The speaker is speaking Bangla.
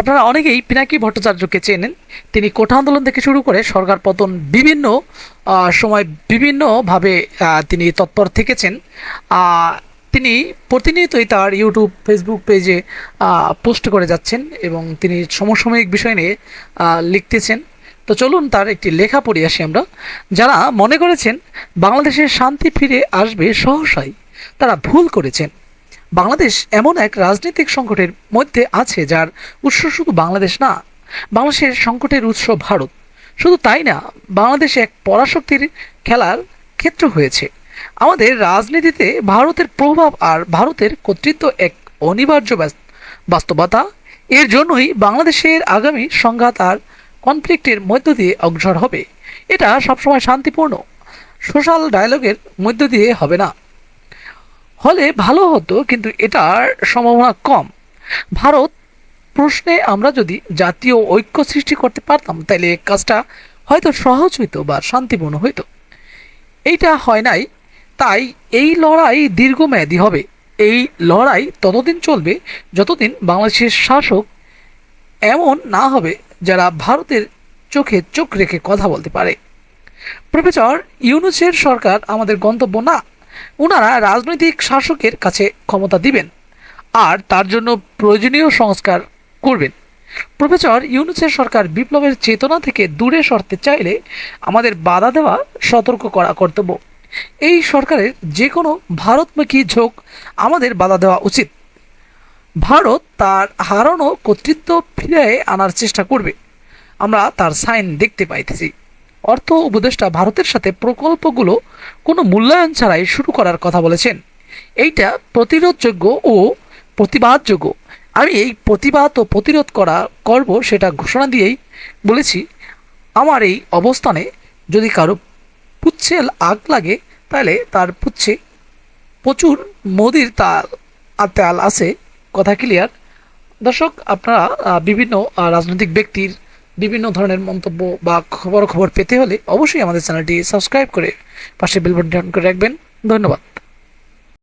আপনারা অনেকেই পিনাকি ভট্টাচার্যকে চেনেন। তিনি কোঠা আন্দোলন থেকে শুরু করে সরকার পতন বিভিন্ন সময় বিভিন্নভাবে তিনি তৎপর থেকেছেন। তিনি প্রতিনিয়তই তার ইউটিউব, ফেসবুক পেজে পোস্ট করে যাচ্ছেন এবং তিনি সমসাময়িক বিষয় নিয়ে লিখতেছেন। তো চলুন তার একটি লেখা পড়ে, আসি আমরা। যারা মনে করেছেন বাংলাদেশের শান্তি ফিরে আসবে সহসাই, তারা ভুল করেছেন। বাংলাদেশ এমন এক রাজনৈতিক সংকটের মধ্যে আছে যার উৎস শুধু বাংলাদেশ না, বাংলাদেশের সংকটের উৎস ভারত। শুধু তাই না, বাংলাদেশ এক পরাশক্তির খেলার ক্ষেত্র হয়েছে। আমাদের রাজনীতিতে ভারতের প্রভাব আর ভারতের কর্তৃত্ব এক অনিবার্য বাস্তবতা। এর জন্যই বাংলাদেশের আগামী সংঘাত আর কনফ্লিক্টের মধ্য দিয়ে অগ্রসর হবে। এটা সবসময় শান্তিপূর্ণ, সোশ্যাল ডায়ালগের মধ্য দিয়ে হবে না। হলে ভালো হতো, কিন্তু এটার সম্ভাবনা কম। ভারত, প্রশ্নে আমরা যদি জাতীয় ঐক্য সৃষ্টি করতে পারতাম তাহলে কাজটা হয়তো সহজ হইতো বা শান্তিপূর্ণ হইতো। এইটা হয় নাই, তাই এই লড়াই দীর্ঘমেয়াদী হবে। এই লড়াই ততদিন চলবে যতদিন বাংলাদেশের শাসক এমন না হবে যারা ভারতের চোখে চোখ রেখে কথা বলতে পারে। প্রফেসর ইউনুসের সরকার আমাদের গন্তব্য না ওনারা রাজনৈতিক শাসকের কাছে ক্ষমতা দিবেন আর তার জন্য প্রয়োজনীয় সংস্কার করবেন। প্রফেসর ইউনুসের সরকার বিপ্লবের চেতনা থেকে দূরে সরতে চাইলে আমাদের বাধা দেওয়া সতর্ক করা কর্তব্য। এই সরকারের যে কোনো ভারতমুখী ঝোঁক আমাদের বাধা দেওয়া উচিত। ভারত তার হারানো কর্তৃত্ব ফিরে আনার চেষ্টা করবে। আমরা তার সাইন দেখতে পাইতেছি। অর্থ উপদেষ্টা ভারতের সাথে প্রকল্পগুলো কোনো মূল্যায়ন ছাড়াই শুরু করার কথা বলেছেন। এইটা প্রতিরোধযোগ্য ও প্রতিবাদযোগ্য। আমি এই প্রতিবাদ ও প্রতিরোধ করা করব সেটা ঘোষণা দিয়েই বলেছি, আমার এই অবস্থানে যদি কারও পুচ্ছে আগ লাগে, তাহলে তার পুচ্ছে। প্রচুর মোদির তাল, তেল আছে, কথা ক্লিয়ার দর্শক, আপনারা বিভিন্ন রাজনৈতিক ব্যক্তির বিভিন্ন ধরনের মন্তব্য বা খবর খবর পেতে হলে অবশ্যই আমাদের চ্যানেলটি সাবস্ক্রাইব করে পাশে বেলবটন করে রাখবেন। ধন্যবাদ।